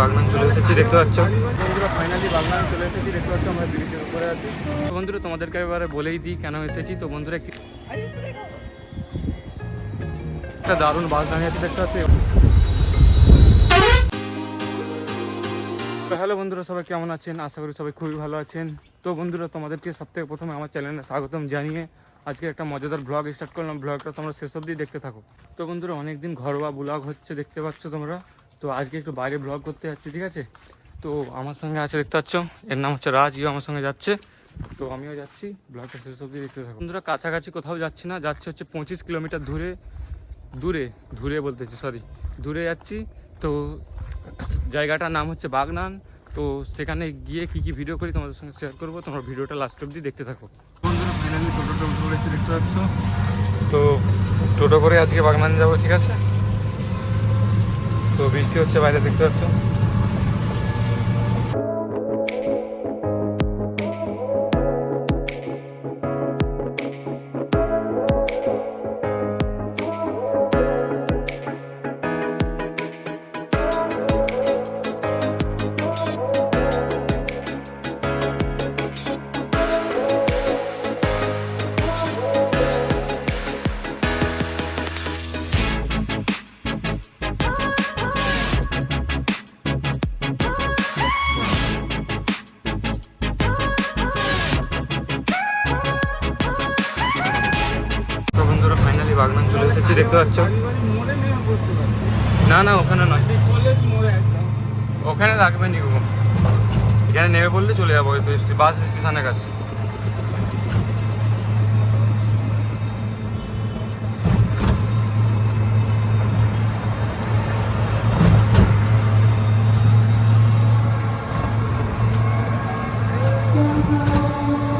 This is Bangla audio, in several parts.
বাগনান চলে এসেছি, দেখতে পাচ্ছ? বন্ধুরা ফাইনালি বাগনান চলে এসেছি, দেখতে পাচ্ছ আমরা বন্ধুরা, তোমাদেরকে এবারে বলেই দিই কেন এসেছি। তো বন্ধুরা, একটা দারুণ বাস দাঁড়িয়ে দেখতে পাচ্ছি? হ্যালো বন্ধুরা, সবাই কেমন আছেন? আশা করি সবাই খুবই ভালো আছেন। তো বন্ধুরা, তোমাদেরকে সব থেকে প্রথমে আমার চ্যানেলে স্বাগতম জানিয়ে আজকে একটা মজাদার ব্লগ স্টার্ট করলাম। ব্লগটা তোমরা শেষ অবধি দেখতে থাকো। তো বন্ধুরা, অনেকদিন ঘরোয়া ব্লগ হচ্ছে, দেখতে পাচ্ছ তোমরা। তো আজকে একটু বাইরে ব্লগ করতে যাচ্ছি, ঠিক আছে? তো আমার সঙ্গে আছে দেখতে পাচ্ছ, এর নাম হচ্ছে রাজ, ইও আমার সঙ্গে যাচ্ছে। তো আমিও যাচ্ছি ব্লগটা শেষ অবধি দেখতে থাকো। বন্ধুরা, কাছাকাছি কোথাও যাচ্ছি না, যাচ্ছে হচ্ছে পঁচিশ কিলোমিটার দূরে দূরে দূরে বলতেছি সরি দূরে যাচ্ছি। তো জায়গাটার নাম হচ্ছে বাগনান। তো সেখানে গিয়ে কি কি ভিডিও করি তোমাদের সঙ্গে শেয়ার করব, তোমরা ভিডিওটা লাস্ট অব্দি দেখতে থাকো। বন্ধুরা ফাইনালি উঠে পড়েছি, দেখতে পাচ্ছ? তো টোটো করে আজকে বাগনান যাব, ঠিক আছে? তো বৃষ্টি হচ্ছে বাইরে দেখতে পাচ্ছ। বাগনান চলে এসেছি, দেখতে পাচ্ছ? না না, ওখানে নয়। ওখানে রাখবে নি এখানে নেমে পড়লে চলে যাব, ওই তো বাস স্টেশনের কাছে। বন্ধুরা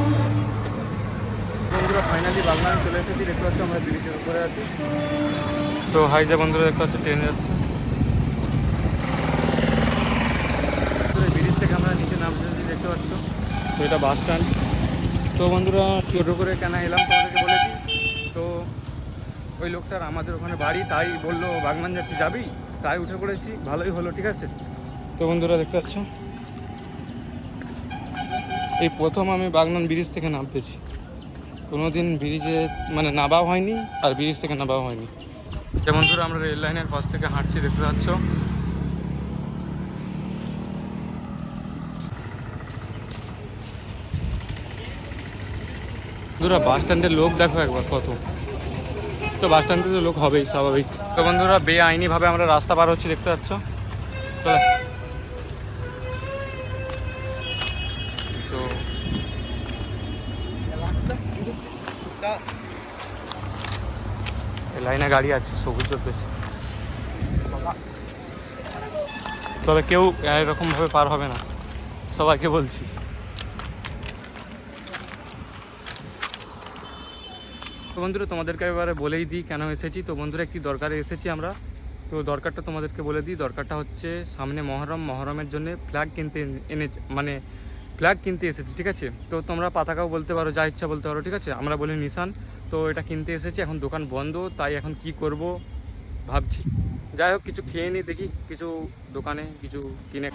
ফাইনালি বাগনান চলে এসেছি দেখতে পাচ্ছ আমরা ব্রিজের উপরে আছি। তো হাই যে বন্ধুরা দেখতে পাচ্ছ ট্রেনে যাচ্ছে। ব্রিজ থেকে আমরা নিচে নামতে দেখতে পাচ্ছ। তো এটা বাস স্ট্যান্ড। তো বন্ধুরা টোটো করে কেন এলাম তোমাদেরকে বলে দিই তো ওই লোকটার আমাদের ওখানে বাড়ি তাই বলল বাগনান যাচ্ছি যাবি? তাই উঠে পড়েছি ভালোই হলো ঠিক আছে? তো বন্ধুরা দেখতে পাচ্ছ? এই প্রথম আমি বাগনান ব্রিজ থেকে নামতেছি। কোনোদিন ব্রিজে মানে নামাও হয়নি আর ব্রিজ থেকে নামাও হয়নি। যেমন ধরো আমরা রেল লাইনের পাশ থেকে হাঁটছি দেখতে পাচ্ছ? বন্ধুরা বাস স্ট্যান্ডের লোক দেখো একবার কত। তো বাস স্ট্যান্ডে তো লোক হবেই স্বাভাবিক। তো বন্ধুরা বেআইনিভাবে আমরা রাস্তা পার হচ্ছি দেখতে পাচ্ছ? চলো তো এই লাইনে গাড়ি আছে, সবুজ চলতেছে তবে কেউ এরকম ভাবে পার হবে না। সবাইকে বলছি। তো বন্ধুরা, তোমাদেরকে এবারে বলেই দিই কেন এসেছি। তো বন্ধুরা, একটি দরকারে এসেছি আমরা। তো দরকারটা তোমাদেরকে বলে দিই। দরকারটা হচ্ছে, সামনে মহরম, মহরমের জন্য ফ্ল্যাগ কিনতে এনে মানে ফ্ল্যাগ কিনতে এসেছি, ঠিক আছে? তো তোমরা পাতাকাও বলতে পারো, যা ইচ্ছা বলতে পারো, ঠিক আছে? আমরা বলি নিশান তো এটা কিনতে এসেছি, এখন দোকান বন্ধ, তাই এখন কি করব ভাবছি। যাই হোক, কিছু খেয়ে নি, দেখি কিছু দোকানে কিছু কিনে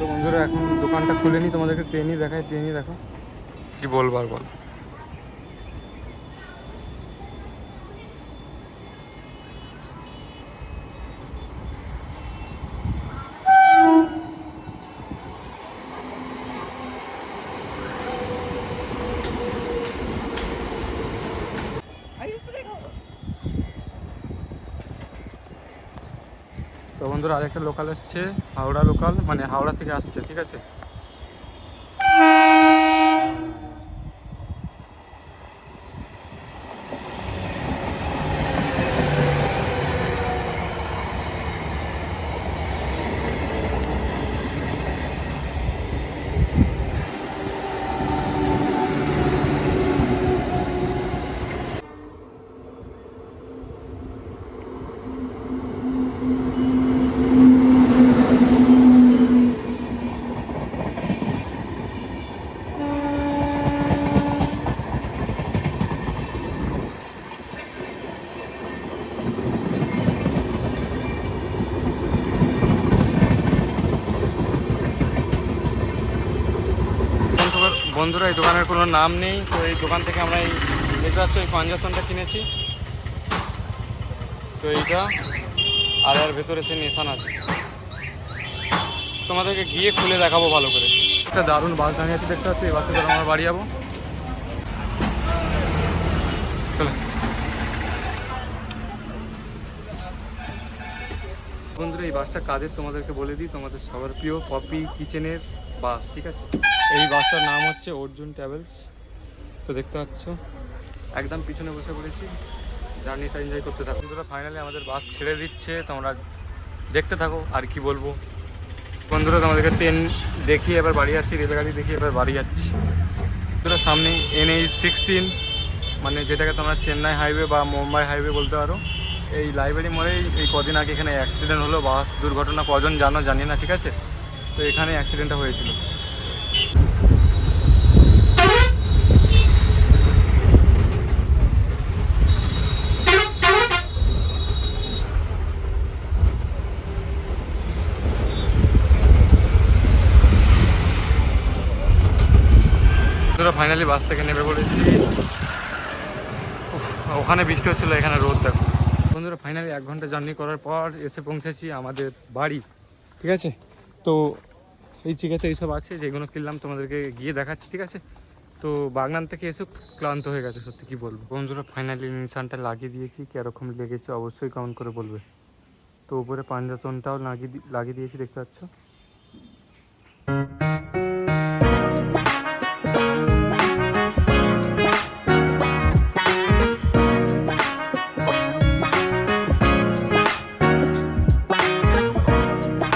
তো বন্ধুরা এখন দোকানটা খুলে নি তোমাদেরকে ট্রেনই দেখায় ট্রেনই দেখো। কি বলব আর বল। তো বন্ধুরা আরেকটা লোকাল এসছে হাওড়া লোকাল মানে হাওড়া থেকে আসছে ঠিক আছে? বন্ধুরা, এই দোকানের কোনো নাম নেই। তো এই দোকান থেকে আমরা এই পাচ্ছ, এই পাঞ্জাতনটা কিনেছি। তো এইটা আর এর ভেতরে সে নিশান আছে। তোমাদেরকে গিয়ে খুলে দেখাবো ভালো করে। একটা দারুণ বাস দাঁড়িয়ে আছে, দেখতে পাচ্ছি? এই বাসে করে আমরা বাড়ি যাব। বন্ধুরা, এই বাসটা কাদের তোমাদেরকে বলে দিই। তোমাদের সবার প্রিয় পপি কিচেনের বাস, ঠিক আছে? এই বাসটার নাম হচ্ছে অর্জুন ট্রাভেলস। তো দেখতে পাচ্ছ, একদম পিছনে বসে পড়েছি। জার্নিটা এনজয় করতে থাকো। বন্ধুরা ফাইনালি আমাদের বাস ছেড়ে দিচ্ছে। তোমরা দেখতে থাকো, আর কি বলব? বন্ধুরা, তোমাদেরকে ট্রেন দেখিয়ে এবার বাড়ি যাচ্ছি, রেলগাড়ি দেখিয়ে এবার বাড়ি যাচ্ছি। বন্ধুরা, সামনে এনএইচ সিক্সটিন মানে যেটাকে তোমরা চেন্নাই হাইওয়ে বা মুম্বাই হাইওয়ে বলতে পারো। এই লাইব্রেরি মোড়েই এই কদিন আগে এখানে অ্যাক্সিডেন্ট হলো, বাস দুর্ঘটনা, কজন জানো জানি না, ঠিক আছে? তো এখানে অ্যাক্সিডেন্টটা হয়েছিল। ফাইনালি বাস থেকে নেমে পড়েছি। ওখানে বৃষ্টি হচ্ছিল, এখানে রোদ দেখো। বন্ধুরা ফাইনালি এক ঘণ্টা জার্নি করার পর এসে পৌঁছেছি আমাদের বাড়ি। ঠিক আছে? তো এই চিকাতে এইসব আছে, যেগুলো কিনলাম, তোমাদেরকে গিয়ে দেখাচ্ছি, ঠিক আছে? তো বাগনান থেকে এসে ক্লান্ত হয়ে গেছে, সত্যি কি বলব। বন্ধুরা ফাইনালি নিশানটা লাগিয়ে দিয়েছি, কীরকম লেগেছে অবশ্যই কমেন্ট করে বলবে। তো উপরে পাঞ্জাতনটাও লাগিয়ে লাগিয়ে দিয়েছি, দেখতে পাচ্ছ?